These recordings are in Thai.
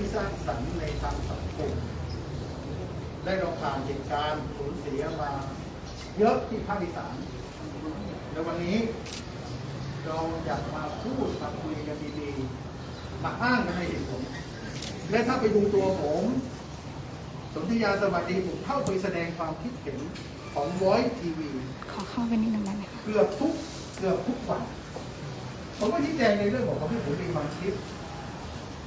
ที่สร้างสรรค์ในทางสังคมได้เราผ่านเหตุการณ์สูญเสียมา เยอะที่ภาคอีสานในวันนี้ เราอยากมาพูดมาคุยกันดีๆมาอ้างกันให้เห็นผลและถ้าไปดูตัวผมสนธิยาสวัสดีผมเข้าไปแสดงความคิดเห็นของ Voice TV ขอเข้าไปนิดนึงได้ไหมคะเกือบทุกเกือบทุกวันผมก็ชี้แจงในเรื่องของความที่ผมมีความคิด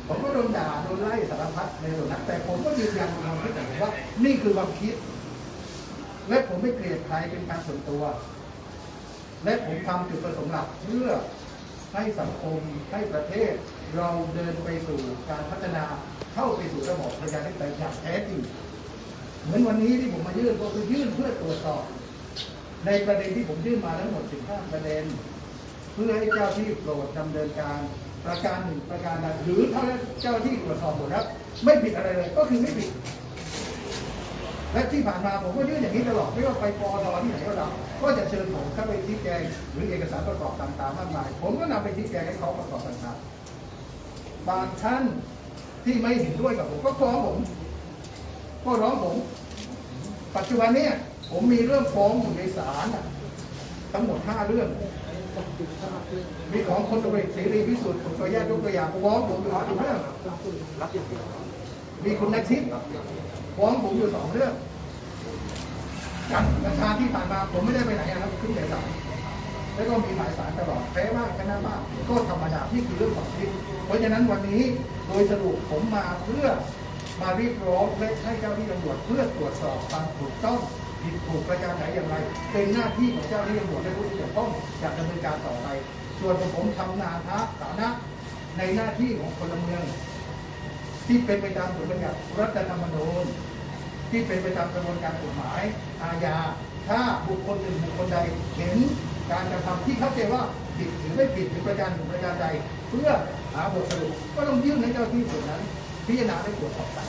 ผมก็โดนด่าโดนไล่สารพัดในส่วนนั้นแต่ผมก็ยืนยันความคิดของผมว่า นี่คือความคิด และผมไม่เกลียดใครเป็นการส่วนตัว และผมทำจุดประสงค์หลักเพื่อให้สังคมให้ประเทศ เราเดินไปสู่การพัฒนาเข้าไปสู่ระบบประชาธิปไตยอย่างแท้จริงเหมือนวันนี้ที่ผมมายื่นก็คือยื่นเพื่อตรวจสอบ ในประเด็นที่ผมยื่นมาทั้งหมด15ประเด็น เพื่อให้เจ้าที่โปรดดำเนินการ ประการหนึ่งประการใดหรือถ้าเจ้าที่ตรวจสอบหมดแล้วไม่ผิดอะไรเลยก็คือไม่ผิด และที่ผ่านมาผมก็ยื่นอย่างนี้ตลอดไม่ว่าไปปอทที่ไหนก็ตามก็จะเชิญผมเข้าไปชี้แจงหรือเอกสารประกอบต่างๆมากมาย ผมก็นำไปชี้แจงให้เขาประกอบต่างๆบางท่านที่ไม่เห็นด้วยกับผมก็ฟ้องผมก็ร้องผม ปัจจุบันเนี้ผมมีเรื่องฟ้องอยู่ในศาลทั้งหมดห้าเรื่อง มีของคนตำรวจเสรีพิสุทธิ์ผมขออนุญาตยกตัวอย่างฟ้องผมอยู่สองเรื่องมีคุณนักชิตฟ้องผมอยู่สองเรื่องการราคาที่ผ่านมาผมไม่ได้ไปไหนนะครับขึ้นแต่ศาลแล้วก็มีหมายสารตลอดแพ้มากชนะมากก็ธรรมดาที่คือเรื่องของชีวิต เพราะฉะนั้นวันนี้โดยสรุปผมมาเพื่อมาเรียกร้องและให้เจ้าที่ตำรวจเพื่อตรวจสอบความถูกต้อง ผิดถูกประการไหนอย่างไร เป็นหน้าที่ของเจ้าที่ตำรวจและผู้ที่เกี่ยวข้องอยากดำเนินการต่อไป ส่วนผมทำงานท้าฐานะในหน้าที่ของพลเมือง ที่เป็นไปตามบทบัญญัติรัฐธรรมนูญที่เป็นไปตามกระบวนการกฎหมายอาญาถ้าบุคคลหนึ่งบุคคลใดเห็นการกระทำที่เข้าใจว่าผิดหรือไม่ผิดหรือประการหนึ่งประการใด เพื่อหาบทสรุปก็ต้องยื่นให้เจ้าที่ส่วนนั้น พิจารณาได้ตรวจสอบกัน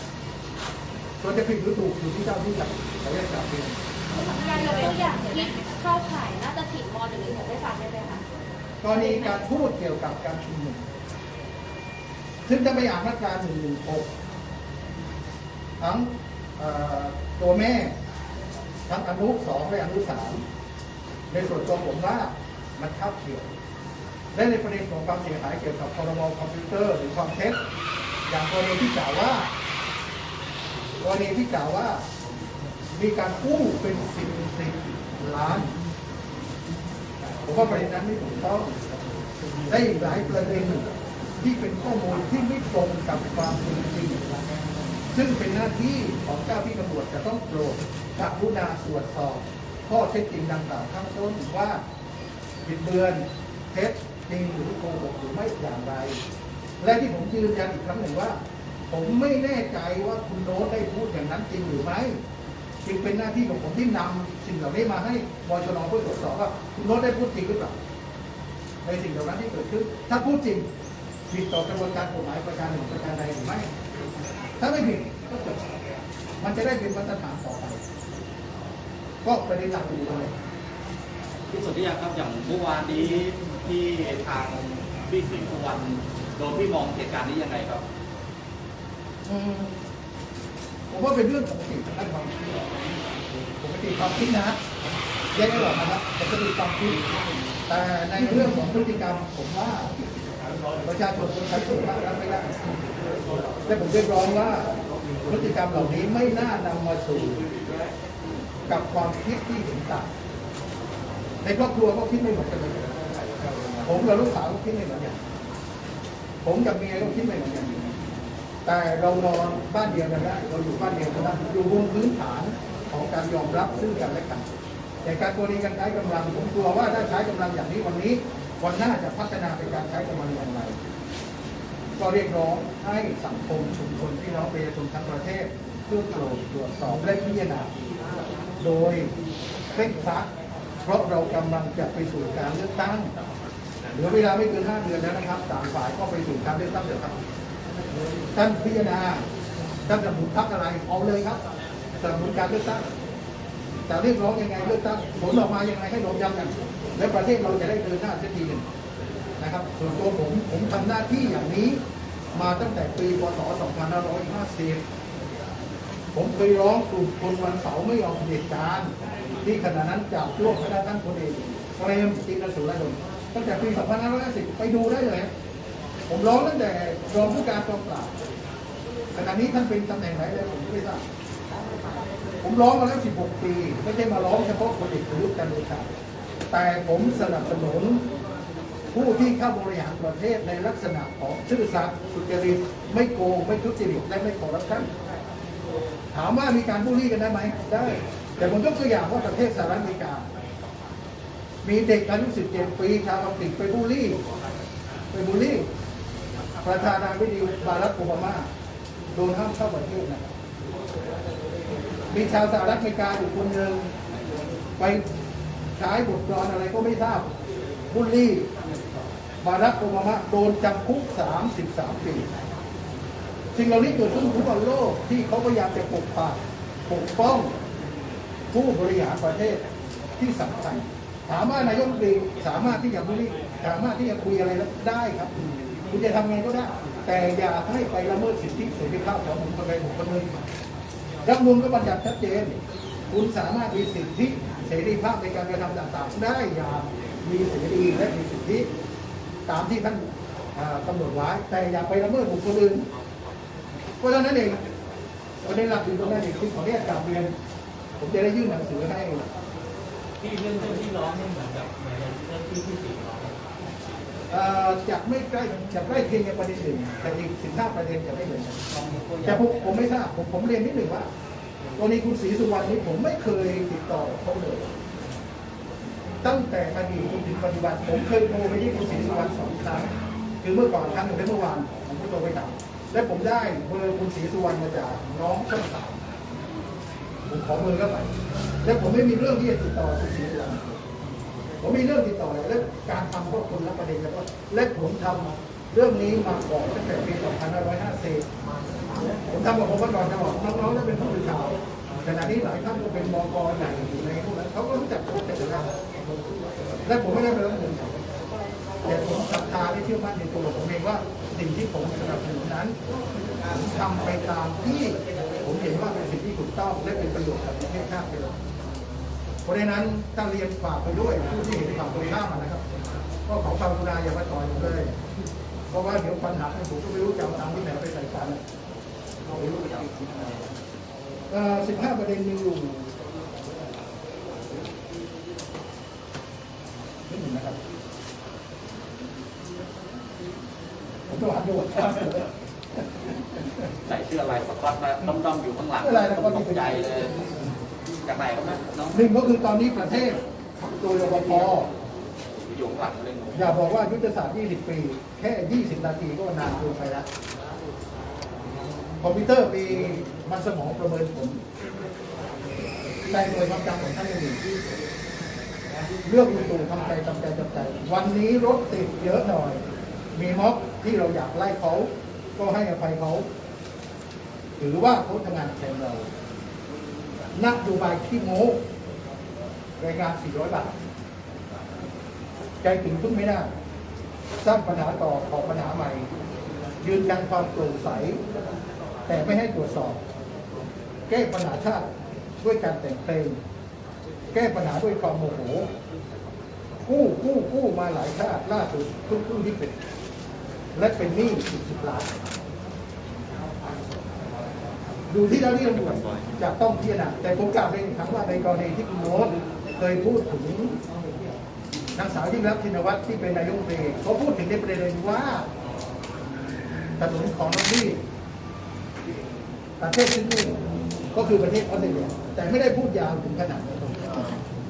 ส่วนจะผิดหรือถูกอยู่ที่เจ้าที่จับขอเรียกจับเองการยกตัวอย่างที่เข้าข่ายน่าจะผิดมหนึ่งหนึ่งหกได้ฟังได้ไหมคะกรณีการพูดเกี่ยวกับการชุมนุมซึ่งจะไปอ่านมาตราหนึ่งหนึ่งหกทั้งเอ่อตัวแม่ ทั้งอนุสองและอนุสามในส่วนตัวผมว่ามันเข้าเกี่ยว และในประเด็นของความเสียหายเกี่ยวกับพรบคอมพิวเตอร์หรือความเท็จอย่างกรณีที่กล่าวว่ากร ณีที่กล่าวว่า มีการกู้เป็นสิบสิบล้านผมว่าประเด็นนั้นไม่ถูกต้องได้อีกหลายประเด็นที่เป็นข้อมูลที่ไม่ตรงกับความเป็นจริงซึ่งเป็นหน้าที่ของเจ้าที่ตำรวจจะต้องโปรดกรุณาตรวจสอบ ข้อเท็จจริงดังกล่าวข้างต้นว่าบิดเบือนเท็จจริงหรือโกหกหรือไม่อย่างไร และที่ผมยืนยันอีกครั้งหนึ่งว่า ผมไม่แน่ใจว่าคุณโน้ตได้พูดอย่างนั้นจริงหรือไม่จึงเป็นหน้าที่ของผมที่นำสิ่งเหล่านี้มาให้บชนเพื่อตรวจสอบว่าคุณโน้ตได้พูดจริงหรือเปล่าในสิ่งเหล่านั้นที่เกิดขึ้น ถ้าพูดจริงผิดต่อกระบวนการกฎหมายประการหนึ่งประการใดหรือไม่ ถ้าไม่ผิดก็จบมันจะได้เป็นมาตรฐานต่อไป ก็ประเด็นหลักอยู่เลยพี่สนธิยาครับอย่างเมื่อวานนี้ที่ทางพี่ศรีสุวรรณโดนพี่มองเหตุการณ์นี้ยังไงครับ ผมว่าเป็นเรื่องปกติทางด้านความคิดปกติความคิดนะแยกไม่ออกนะครับปกติความคิดแต่ในเรื่องของพฤติกรรมผมว่าประชาชนคนไทยส่วนมากรับไม่ได้และผมเรียกร้องว่าพฤติกรรมเหล่านี้ไม่น่านำมาสู่กับความคิดที่เห็นต่างในครอบครัวก็คิดไม่เหมือนกันผมกับลูกสาวก็คิดไม่เหมือนกันผมกับเมียก็คิดไม่เหมือนกัน แต่เรานอนบ้านเดียวกันได้เราอยู่บ้านเดียวกันได้อยู่บนพื้นฐานของการยอมรับซึ่งกันและกันแต่การกรณีการใช้กำลังผมกลัวว่าถ้าใช้กำลังอย่างนี้วันนี้วันหน้าจะพัฒนาเป็นการใช้กำลังอย่างไร ก็เรียกร้องให้สังคมชุมชนพี่น้องประชาชนทั้งประเทศเพื่อโปรดตรวจสอบและพิจารณาโดยเคร่งครัดเพราะเรากำลังจะไปสู่การเลือกตั้งเหลือเวลาไม่เกินห้าเดือนแล้วนะครับต่างฝ่ายก็ไปสู่การเลือกตั้งเดี๋ยวครับ ท่านพิจารณาท่านสนับสนุนพรรคอะไรเอาเลยครับสนับสนุนการเลือกตั้งจะเรียกร้องยังไงเลือกตั้งผลออกมายังไงให้เราย้ำกัน และประเทศเราจะได้เดินหน้าสักทีหนึ่งนะครับส่วนตัวผมผมทำหน้าที่อย่างนี้มาตั้งแต่ปีพศ 2550 ผมเคยร้องกลุ่มคนวันเสาร์ไม่ยอมเด็จการที่ขณะนั้นจับร่วมคณะท่านพลเอกเปรมตินสุรดลตั้งแต่ปี 2550 ไปดูได้เลย ผมร้องตั้งแต่ รองผู้การกองปราบขณะนี้ท่านเป็นตำแหน่งไหนเลยผมไม่ทราบผมร้องมาแล้ว 16 ปี ไม่ใช่มาร้องเฉพาะคนเอกประยุทธ์จันทร์โอชาแต่ผมสนับสนุนผู้ที่เข้าบริหารประเทศในลักษณะของซื่อสัตย์สุจริตไม่โกง ไม่ทุจริตและไม่คอร์รัปชันถามว่ามีการบูลลี่กันได้ไหมได้ แต่ผมยกตัวอย่างว่าประเทศสหรัฐอเมริกา มีเด็กอายุ 17 ปีชาวอังกฤษไปบูลลี่ ไปบูลลี่ ประธานาธิบดีบารักโอบามาโดนห้ามเข้าประเทศนะมีชาวสหรัฐอเมริกาอยู่คนหนึ่งไปใช้บทกลอนอะไรก็ไม่ทราบบุลลี่บารักโอบามาโดนจำคุก 33 ปี สิ่งเหล่านี้เกิดขึ้นทั่วโลกที่เขาพยายามจะปกปักปกป้องผู้บริหารประเทศที่สำคัญถามว่านายกรัฐมนตรีสามารถที่จะบุลลี่สามารถที่จะคุยอะไรได้ครับ คุณจะทำไงก็ได้ แต่อย่าให้ไปละเมิดสิทธิเสรีภาพของบุคคลใดบุคคลหนึ่งรัฐมนูลก็บัญญัติชัดเจน คุณสามารถมีสิทธิเสรีภาพในการกระทำต่างๆ ได้อย่างมีเสรีและมีสิทธิตามที่ท่านกำหนดไว้ แต่อย่าไปละเมิดบุคคลอื่นก็เท่านั้นเองประเด็นหลักอยู่ตรงนั้นเองที่ขอเรียกกลับเรียน ผมจะได้ยื่นหนังสือให้ที่เรื่องที่ร้องนี่เหมือนกับเหมือนเรื่องที่ที่สี่ร้อง จะไม่ใกล้จะใกล้เคียงกับประเด็นอื่นแต่อีกสิบห้าประเด็นจะไม่เหมือนกันแต่ผมผมไม่ทราบผมผมเรียนนิดหนึ่งว่ากรณีคุณศรีสุวรรณนี้ผมไม่เคยติดต่อเขาเลย ตั้งแต่อดีตจนถึงปัจจุบันผมเคยโทรไปที่คุณศรีสุวรรณสองครั้งคือเมื่อก่อนครั้งหนึ่งและเมื่อวานผมก็โทรไปถามและผมได้เบอร์คุณศรีสุวรรณมาจากน้องช่องสามผมขอเบอร์เข้าไปและผมไม่มีเรื่องที่จะติดต่อคุณศรีสุวรรณ ผมมีเรื่องติดต่อและการทำพวกคนละประเด็นแล้วก็และผมทำเรื่องนี้มาก่อนตั้งแต่ปี 2550ผมทำกับผมมาก่อนจะบอกน้องๆที่เป็นผู้สื่อข่าวขณะนี้หลายท่านก็เป็นบกใหญ่อยู่ในพวกนั้นเขาก็รู้จักผมแต่ละและผมไม่ได้เป็นรัฐมนตรีแต่ผมศรัทธาและเชื่อมั่นในตัวผมเองว่าสิ่งที่ผมสนับสนุนนั้นผมทำไปตามที่ผมเห็นว่าเป็นสิ่งที่ถูกต้องและเป็นประโยชน์กับประเทศชาติไปเลย เพราะฉะนั้นถ้าเรียนฝากไปด้วยผู้ที่เห็นฝั่งตรงข้ามอะนะครับ ก็ขอความกรุณาอย่ามาต่อยผมเลย เพราะว่าเดี๋ยวปัญหาผมก็ไม่รู้จะเอาตังค์ที่ไหนไปใส่กันสิบห้าประเด็นมีอยู่นิดหนึ่งนะครับผมจะอ่านดูครับใส่เสื้อลายสก๊อตมาด้อมๆอยู่ข้างหลังอะไรนะก็ตมีกเป็นใจเลย จากไหนครับนะน้องหนึ่งก็คือตอนนี้ประเทศโดยรปภอยู่ข้างหลังเลยอย่าบอกว่ายุทธศาสตร์ 20 ปี แค่ 20 นาทีก็นานเกินไปแล้ว คอมพิวเตอร์มีมันสมองประเมินผลแต่โดยความจำของท่านไม่มีเรื่องลุงตู่ทำใจทำใจทำใจ วันนี้รถติดเยอะหน่อย มีม็อบที่เราอยากไล่เขา ก็ให้อภัยเขาถือว่าเขาทำงานแทนเรา นโยบายที่โม้รายงาน 400 บาท ใจถึงพึ่งไม่ได้ สร้างปัญหาต่อขอปัญหาใหม่ ยืนยันความโปร่งใส แต่ไม่ให้ตรวจสอบ แก้ปัญหาชาติด้วยการแต่งเพลง แก้ปัญหาด้วยความโมโห กู้กู้กู้มาหลายชาติล่าสุดทุกกู้ที่เป็น และเป็นหนี้สิบสิบล้าน ดูที่เจ้าหน้าที่ตำรวจจะต้องพิจารณาแต่ผมกล่าวเรียนอีกครั้งว่าในกรณีที่คุณโน้ตเคยพูดถึงนางสาวยิ่งรักษณ์ชินวัตรที่เป็นนายกรัฐมนตรีเขาพูดถึงในประเด็นว่าถนนของน้องนี่ประเทศที่นี่ก็คือประเทศออสเตรเลียแต่ไม่ได้พูดยาวถึงขนาดนั้น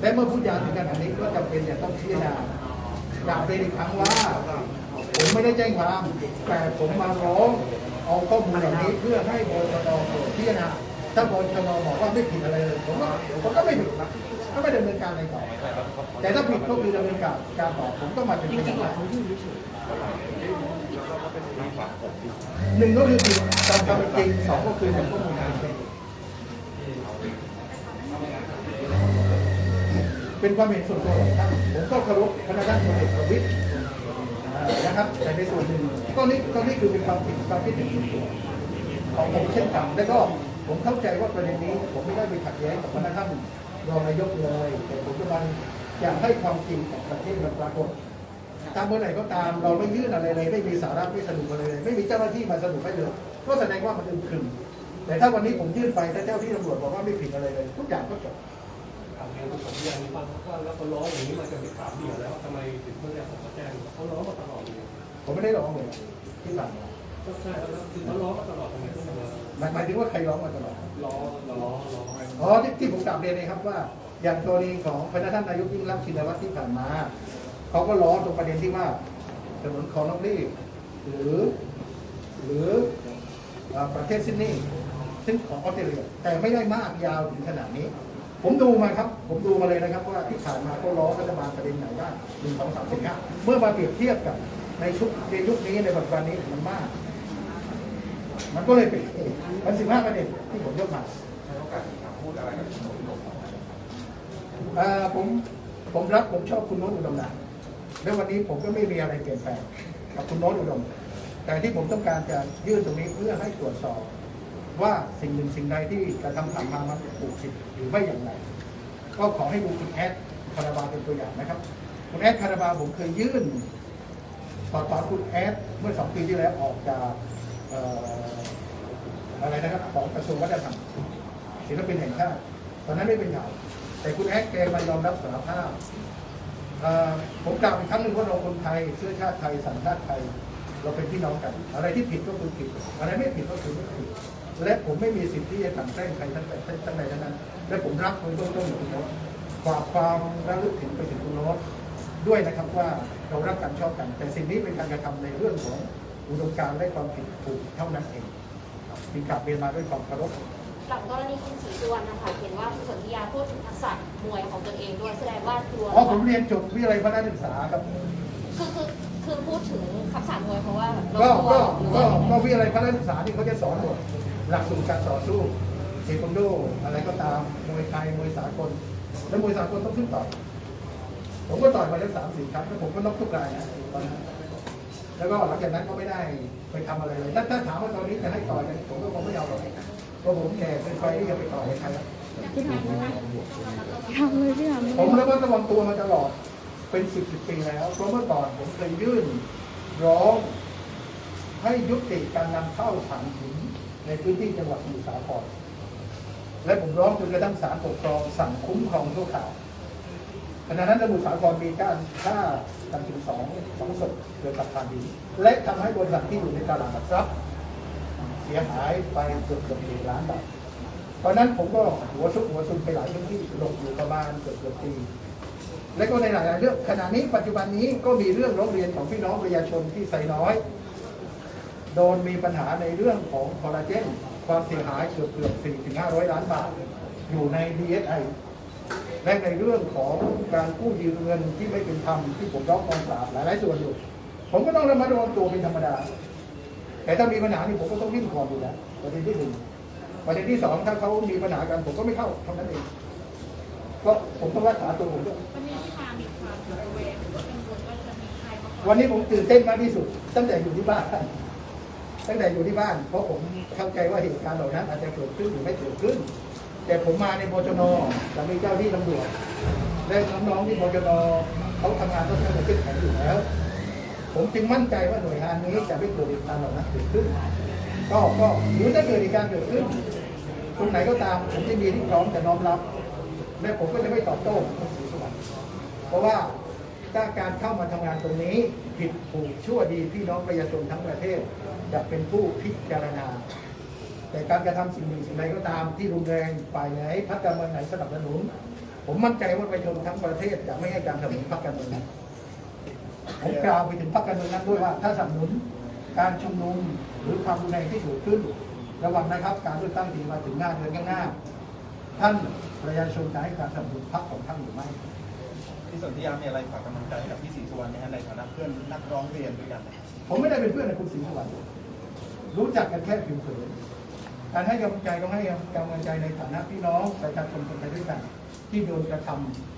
และเมื่อพูดยาวถึงขนาดนี้ก็จำเป็นจะต้องพิจารณากล่าวเป็นอีกครั้งว่า ผมไม่ได้แจ้งความแต่ผมมาร้อง เอาข้อมูลเหล่านี้เพื่อให้บชนพิจารณาถ้าบชนบอกว่าไม่ผิดอะไรเลยผมก็ผมก็ไม่ผิดนะก็ไม่ดำเนินการอะไรต่อ แต่ถ้าผิดก็คือดำเนินการการต่อผมก็มาเป็นพยานหนึ่งก็คือผิดตามความเป็นจริงสองก็คือในข้อมูลทางเท็จเป็นความเห็นส่วนตัวของท่านผมก็เคารพคณะท่านพลเอกประวิตร นะครับแต่ในส่วนหนึ่งก็นี่ก็นี่คือเป็นความผิดความคิดเห็นส่วนตัวของผมเช่นกันแล้วก็ผมเข้าใจว่าประเด็นนี้ ผมไม่ได้ไปขัดแย้งกับพนักท่านรองนายกเลยแต่ผมกำลังอยากให้ความจริงของประเทศมันปรากฏตามเมื่อไหร่ก็ตามเราไม่ยื่นอะไรเลยไม่มีสาระไม่สนุกอะไรเลย ไม่มีเจ้าหน้าที่มาสนุกให้เลยก็แสดงว่ามันอึมครึมแต่ถ้าวันนี้ผมยื่นไปถ้าเจ้าที่ตำรวจบอกว่าไม่ผิดอะไรเลย ทุกอย่างก็จบ งผมยังมีความว่าแล้วเขาร้องอย่างนี้มาจะเป็นสามเดือนแล้วทำไมถึงเมื่อไหร่ผมก็แจ้งเขาร้องมาตลอดเลยผมไม่ได้ร้องเลยที่ผ่านมาก็ใช่แล้วคือเขาร้องมาตลอดทำไมต้องมาหมายหมายถึงว่าใครร้องมาตลอดร้องร้องร้องอ๋อที่ที่ผมกลับเรียนเลยครับว่า อย่างกรณีของพระท่านนายกยิ่งรักษณ์ชินวัตรที่ผ่านมาเขาก็ล้อตรงประเด็นที่ว่าถนนคลองน้องรีหรือ หรือเอ่อประเทศซิดนีย์ซึ่งของออสเตรเลียแต่ไม่ได้มากยาวถึงขนาดนี้ ผมดูมาครับ ผมดูมาเลยนะครับว่าที่ผ่านมาเขาล้อรัฐบาลประเด็นไหนบ้างหนึ่งสองสามสี่ห้าเมื่อมาเปรียบเทียบกับในชุดในยุคนี้ในปัจจุบันนี้มันมาก มันก็เลยเป็นมันสิบห้าประเด็นที่ผมยกมาเอ่อผมผมรักผมชอบคุณโน้ตอุดมนะแล้ววันนี้ผมก็ไม่มีอะไรเปลี่ยนแปลงกับคุณโน้ตอุดม แต่ที่ผมต้องการจะยื่นตรงนี้เพื่อให้ตรวจสอบ ว่าสิ่งหนึ่งสิ่งใดที่กระทำผ่านมามันถูกผิดหรือไม่อย่างไร ก็ขอให้ดูคุณแอดคาราบาเป็นตัวอย่างนะครับ คุณแอดคาราบาผมเคยยื่นตอนตอคุณแอดเมื่อสองปีที่แล้วออกจากอะไรนะครับของกระทรวงวัฒนธรรมศิลปินแห่งชาติตอนนั้นไม่เป็นข่าวแต่คุณแอดแกมายอมรับสารภาพผมกล่าวอีกครั้งหนึ่งว่าเราคนไทยเชื้อชาติไทยสัญชาติไทย เราเป็นพี่น้องกัน อะไรที่ผิดก็คือผิด อะไรไม่ผิดก็คือไม่ผิด และผมไม่มีสิทธิ์ที่จะกลั่นแกล้งใครทั้งแต่ทั้งใดทั้งนั้น และผมรักคนเบื้องต้นของคุณโน้ตฝากความระลึกถึงไปถึงคุณโน้ตด้วยนะครับว่าเรารักกันชอบกัน แต่สิ่งนี้เป็นการกระทำในเรื่องของอุดมการณ์และความผิดถูกเท่านั้นเองมีกลับเรียนมาด้วยความเคารพหลังกรณีคุณศรีสุวรรณนะคะเห็นว่าคุณสนธิยาพูดถึงทักษะมวยของตัวเองด้วยแสดงว่าตัวอ๋อผมเรียนจบวิทยาลัยพระนักศึกษาครับคือคือคือพูดถึงทักษะมวยเพราะว่าเราก็กลัวก็หรือก็ว่ายังไงก็วิทยาลัยพระนักศึกษาที่เขาจะสอนหมด หลักสูตรการต่อสู้เทควันโด อะไรก็ตามมวยไทยมวยสากล แล้วมวยสากลต้องขึ้นต่อยผมก็ต่อยมาแล้วสามสี่ครั้งแล้วผมก็น็อกทุกรายนะตอนนั้นแล้วก็หลังจากนั้นก็ไม่ได้ไปทำอะไรเลยถ้าถ้าถามว่าตอนนี้จะให้ต่อยกันผมก็คงไม่เอาหรอกเพราะผมแก่เป็นไปที่จะไปต่อยใครแล้วทำเลยพี่ทำเลยผมระมัดระวังตัวมาตลอดเป็นสิบสิบปีแล้วเพราะเมื่อก่อนผมเคยยื่นร้องให้ยุติการนำเข้าถ่านหิน ในพื้นที่จังหวัดสมุทรสาคร และผมร้องจนกระทั่งศาลปกครองสั่งคุ้มครองชั่วคราวขณะนั้นสมุทรสาครมีการฆ่ากันถึงสองสองศพเกี่ยกับถ่านหินและทำให้บริษัทที่อยู่ในตลาดหลักทรัพย์ เสียหายไปเกือบเกือบหนึ่งล้านบาทตอนนั้นผมก็หัวซุกหัวซุนไปหลายพื้นที่หลบอยู่ประมาณเกือบเกือบปีและก็ในหลายๆเรื่องขณะนี้ปัจจุบันนี้ก็มีเรื่องร้องเรียนของพี่น้องประชาชนที่ไซน้อย โดนมีปัญหาในเรื่องของคอลลาเจนความเสียหายเกือบเกือบ4ถึง500ล้านบาท อยู่ใน DSI และในเรื่องของการกู้ยืมเงินที่ไม่เป็นธรรมที่ผมร้องกองปราบหลายๆส่วนอยู่ ผมก็ต้องระมัดระวังตัวเป็นธรรมดา แต่ถ้ามีปัญหานี่ผมก็ต้องวิ่งก่อนอยู่แล้วประเด็นที่หนึ่งประเด็นที่สองถ้าเขามีปัญหากันผมก็ไม่เข้าเท่านั้นเองก็ผมต้องรักษาตัวผมด้วยวันนี้ที่มามีความระแวงหรือว่ากังวลว่าจะมีใครมาขอวันนี้ผมตื่นเต้นมากที่สุด ตั้งแต่อยู่ที่บ้าน ตั้งแต่อยู่ที่บ้าน เพราะผมเข้าใจว่าเหตุการณ์เหล่านั้น อาจจะเกิดขึ้นหรือไม่เกิดขึ้น แต่ผมมาในบจนจะมีเจ้าที่ตำรวจและน้องๆที่บจนเขาทำงานต้องทำเข้มแข็งอยู่แล้ว ผมจึงมั่นใจว่าหน่วยงานนี้จะไม่เกิดเหตุการณ์เหล่านั้นเกิดขึ้น ก็ก็หรือถ้าเกิดเหตุการณ์เกิดขึ้นตรงไหนก็ตามผมจะมีที่พร้อมจะน้อมรับ และผมก็จะไม่ตอบโต้คุณศรีสุวรรณเพราะว่า ถ้าการเข้ามาทำงานตรงนี้ ผิดถูกชั่วดีพี่น้องประชาชนทั้งประเทศจะเป็นผู้พิจารณา แต่การกระทำสิ่งหนึ่งสิ่งใดก็ตามที่รุนแรงฝ่ายไหนพรรคการเมืองไหนสนับสนุน ผมมั่นใจว่าประชาชนทั้งประเทศจะไม่ให้การสนับสนุนพรรคการเมืองผมกล่าวไปถึงพรรคการเมืองนั้นด้วยว่าถ้าสนับสนุนการชุมนุมหรือความรุนแรงที่เกิดขึ้น ระวังนะครับการเลือกตั้งที่มาถึงหน้าเดือนข้างหน้า ท่านประชาชนจะให้การสนับสนุนพรรคของท่านหรือไม่ พี่สนธิยามีอะไรฝากกำลังใจให้กับพี่ศรีสุวรรณนะฮะในฐานะเพื่อนนักร้องเรียนด้วยกันนะผมไม่ได้เป็นเพื่อนกับคุณศรีสุวรรณรู้จักกันแค่ผิวเผินการให้กำลังใจต้องให้กำลังใจในฐานะพี่น้องประชาชนคนไทยด้วยกัน ที่โดนกระท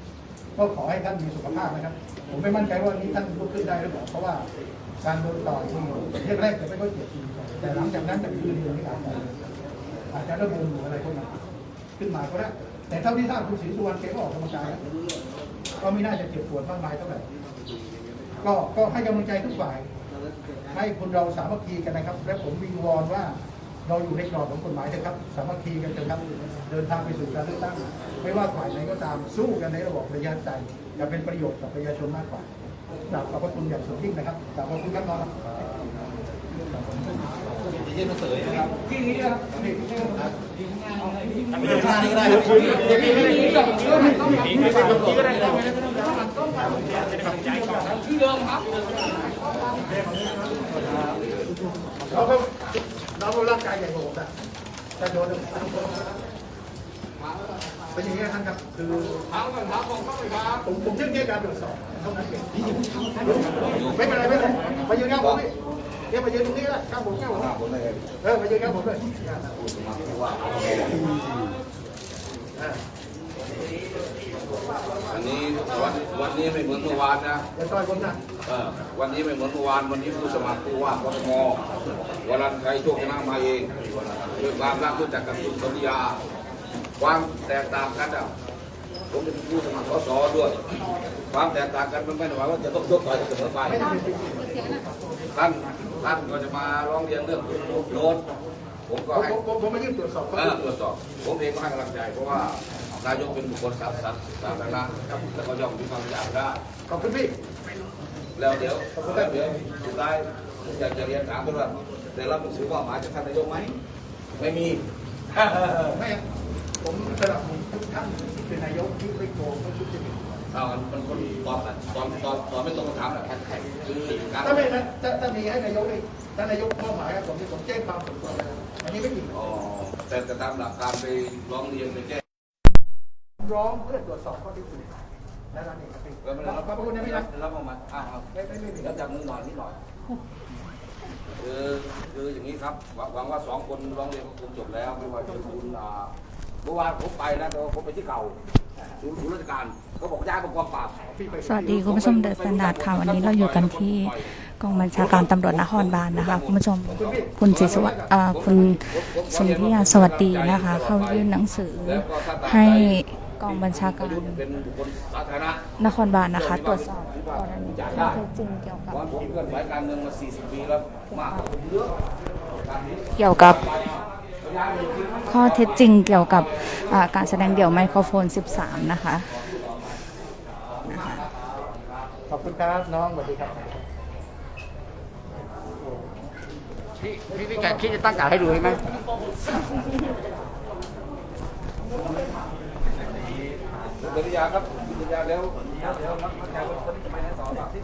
ำก็ขอให้ท่านมีสุขภาพนะครับ ผมไม่มั่นใจว่านี้ท่านลุกขึ้นได้หรือเปล่าเพราะว่าการโดนต่อยที่แรกจะไม่ค่อยเจ็บแต่หลังจากนั้นจะคืนเดือนที่อาจจะอาจจะระบมหรืออะไรพวกนั้นขึ้นมาก็ได้แต่เท่าที่ทราบคุณศรีสุวรรณแกก็ออกกำลังกาย ก็ไม่น่าจะเจ็บปวดมากมายเท่าไหร่ก็ก็ให้กำลังใจทุกฝ่าย ให้คนเราสามัคคีกันนะครับ และผมวิงวอนว่าเราอยู่ในกรอบของกฎหมายนะครับ สามัคคีกันเถอะครับ เดินทางไปสู่การเลือกตั้ง ไม่ว่าฝ่ายไหนก็ตามสู้กันในระบบประชาธิปไตยจะเป็นประโยชน์กับประชาชนมากกว่ากราบขอบพระคุณอย่างสูงยิ่งนะครับกราบขอบคุณครับน้องครับ ยื่นหนังสือนะครับที่นี้นะครับนี่ที่นี่ครับไม่ต้องท่านี้ก็ได้ครับเดี๋ยวพี่ไม่ได้ยินหรอกเรื่องมันต้องทำที่เดิมครับเราก็เราก็ร่างกายใหญ่กว่าผมนะจะโดนเป็นอย่างนี้ท่านครับคือผมผมเชื่อแค่การตรวจสอบเท่านั้นเองไม่เป็นไรไม่เป็นไรมายืนข้างผมนี่ เดี๋ยวมายืนตรงนี้ก็ได้ข้างผมข้างผมเออมายืนข้างผมเลยอ่าอันนี้วันวันนี้ไม่เหมือนเมื่อวานนะอย่าต่อยผมนะเออวันนี้ไม่เหมือนเมื่อวานวันนี้ผู้สมัครผู้ว่ากทมวันนั้นใครโชคชนะมาเองด้วยความรักรู้จักกับคุณสัญญาความแตกต่างกันอะผมเป็นผู้สมัครสสด้วย ความแตกต่างกันมันไม่ได้หมายว่าจะต้องยกต่อยกันเสมอไป ท่านท่านก็จะมาร้องเรียนเรื่องโดนผมก็ผมให้ผมผมผมมายื่นตรวจสอบเขาเออตรวจสอบ ผมเองก็ให้กำลังใจเพราะว่านายกเป็นบุคคลสาธารณะสาธารณะแล้วก็ย่อมมีความอยากได้ขอบคุณพี่แล้วเดี๋ยวแล้วเดี๋ยวสุดท้ายผมอยากจะเรียนถามด้วยว่าแต่เราเป็นสื่อว่าหมายจากท่านนายกไหมไม่มีไม่ผมสนับสนุนทุกท่านที่เป็นนายกที่ไม่โกงไม่ทุจริต เอามันมันคนตอบกันตอนตอนตอนไม่ตรงคำถามแบบคือการถ้าไม่นะถ้าถ้ามีให้นายกเลยถ้านายกมอบหมายให้ผมที่ผมแจ้งความส่วนตัวอันนี้ไม่ผิดอ๋อแต่แต่ตามหลักการไปร้องเรียนไปแจ้งร้องเพื่อตรวจสอบข้อเท็จจริงนั่นเองครับพี่แล้วไม่ขอบพระคุณนะพี่นะรับออกมาอ้าวไม่ไม่ไม่มีแล้วจับมือหน่อยนิดหน่อยคือคืออย่างนี้ครับหวังหวังว่าสองคนร้องเรียนก็คงจบแล้วไม่ว่าจะคุณอ่าเมื่อวานผมไปนะแต่ว่าผมไปที่เก่า ศูนย์ศูนย์ราชการเขาบอกย้ายมากองปราบสวัสดีคุณผู้ชมเดอะสแตนดาร์ดค่ะวันนี้เราอยู่กันที่กองบัญชาการตำรวจนครบาลนะคะคุณผู้ชมคุณศรีสวัสดิ์เอ่อคุณสนธิยาสวัสดีนะคะ เข้ายื่นหนังสือให้กองบัญชาการเป็นบุคคลสาธารณะนครบาลนะคะ ตรวจสอบกรณีข้อเท็จจริงเกี่ยวกับเพราะผมเคลื่อนไหวการเมืองมา40ปีแล้วมากกว่าผมเยอะการนี้เกี่ยวกับ ข้อเท็จจริงเกี่ยวกับอ่าการแสดงเดี่ยวไมโครโฟน 13 นะคะ ขอบคุณครับน้องสวัสดีครับพี่พี่พี่แกคิดจะตั้งการให้ดูไหมคุณปริยาครับคุณปริยาแล้วเดี๋ยวนักนักการคนนี้จะไปไหนต่อครับที่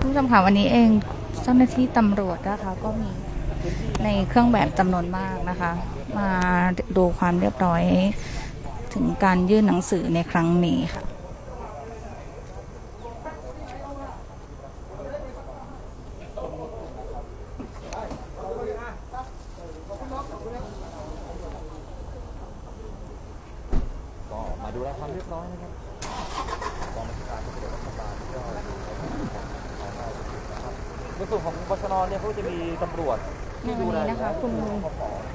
คุณผู้ชมค่ะวันนี้เองเจ้าหน้าที่ตำรวจนะคะก็มีในเครื่องแบบจำนวนมากนะคะ มาดูความเรียบร้อยถึงการยื่นหนังสือในครั้งนี้ค่ะ ก็มาดูแลความเรียบร้อยนะครับกองบัญชาการตำรวจนครบาลก็อยู่ในของเรานะครับในส่วนของบชนเนี่ยเขาจะมีตำรวจ ในวันนี้นะคะคุณ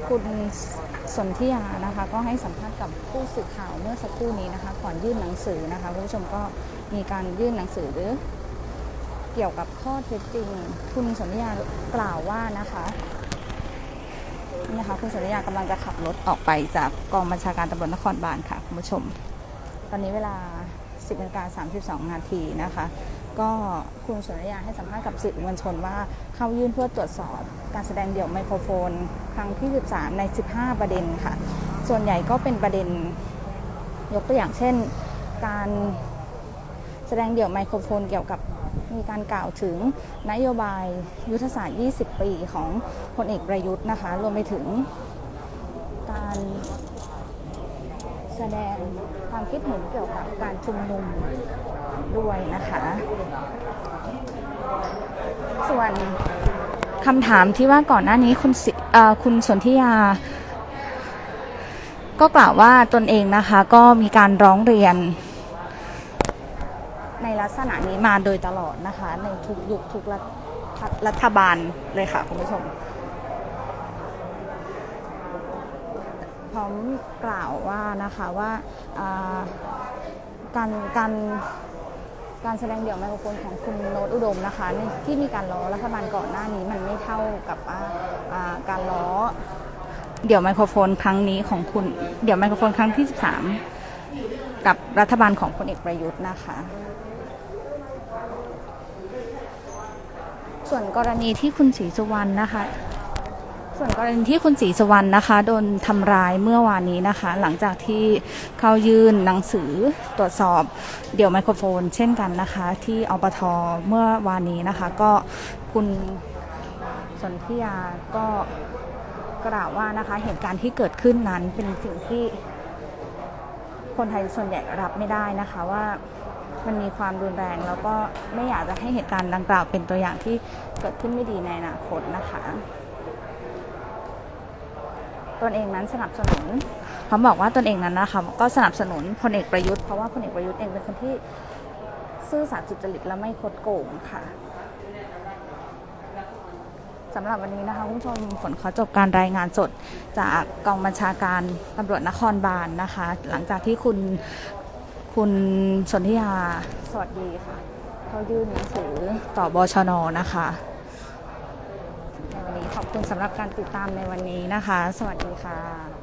คุณ สนธิยานะคะก็ให้สัมภาษณ์กับผู้สื่อข่าวเมื่อสักครู่นี้นะคะก่อนยื่นหนังสือนะคะคุณผู้ชมก็มีการยื่นหนังสือเกี่ยวกับข้อเท็จจริง คุณสนธิยากล่าวว่านะคะนี่นะคะคุณสนธิยากำลังจะขับรถออกไปจากกองบัญชาการตำรวจนครบาลค่ะคุณผู้ชม ตอนนี้เวลา 10นาฬิกา32 นาทีนะคะ ก็คุณสุริยาให้สัมภาษณ์กับสื่อมวลชนว่าเข้ายื่นเพื่อตรวจสอบการแสดงเดี่ยวไมโครโฟน ครั้งที่ 13 ใน 15 ประเด็นค่ะ ส่วนใหญ่ก็เป็นประเด็นยกตัวอย่างเช่น การแสดงเดี่ยวไมโครโฟนเกี่ยวกับมีการกล่าวถึงนโยบายยุทธศาสตร์ 20 ปีของพลเอกประยุทธ์นะคะ รวมไปถึงการแสดงความคิดเห็นเกี่ยวกับการชุมนุม ด้วยนะคะ ส่วนคำถามที่ว่าก่อนหน้านี้คุณสิคุณสนธิยา ก็กล่าวว่าตนเองนะคะก็มีการร้องเรียน ในลักษณะนี้มาโดยตลอดนะคะ ในทุกยุคทุกรัฐรัฐบาลเลยค่ะคุณผู้ชมพร้อมกล่าวว่านะคะว่าการการ การแสดงเดี่ยวไมโครโฟนของคุณโน้ตอุดมนะคะ ที่มีการล้อรัฐบาลก่อนหน้านี้มันไม่เท่ากับการล้อ เดี๋ยวไมโครโฟนครั้งนี้ของคุณ เดี๋ยวไมโครโฟนครั้งที่ 13 กับรัฐบาลของพลเอกประยุทธ์นะคะ ส่วนกรณีที่คุณศรีสุวรรณนะคะ ส่วนกรณีที่คุณศรีสวรรณนะคะโดนทำร้ายเมื่อวานนี้นะคะ หลังจากที่เขายื่นหนังสือตรวจสอบเดี่ยวไมโครโฟน เช่นกันนะคะ ที่อปทเมื่อวานนี้นะคะ ก็คุณสนธิยาก็กล่าวว่านะคะเหตุการณ์ที่เกิดขึ้นนั้นเป็นสิ่งที่คนไทยส่วนใหญ่รับไม่ได้นะคะว่ามันมีความรุนแรงแล้วก็ไม่อยากจะให้เหตุการณ์ดังกล่าวเป็นตัวอย่างที่เกิดขึ้นไม่ดีในอนาคตนะคะ ตนเองนั้นสนับสนุนเขาบอกว่าตนเองนั้นนะคะก็สนับสนุนพลเอกประยุทธ์เพราะว่าพลเอกประยุทธ์เองเป็นคนที่ซื่อสัตย์สุจริตและไม่คดโกงค่ะสำหรับวันนี้นะคะคุณผู้ชมผลขอจบการรายงานสดจากกองบัญชาการตำรวจนครบาลนนะคะ หลังจากที่คุณคุณสนธิยา สวัสดีค่ะ เขายื่นหนังสือต่อบชนนะคะ ขอบคุณสำหรับการติดตามในวันนี้นะคะ สวัสดีค่ะ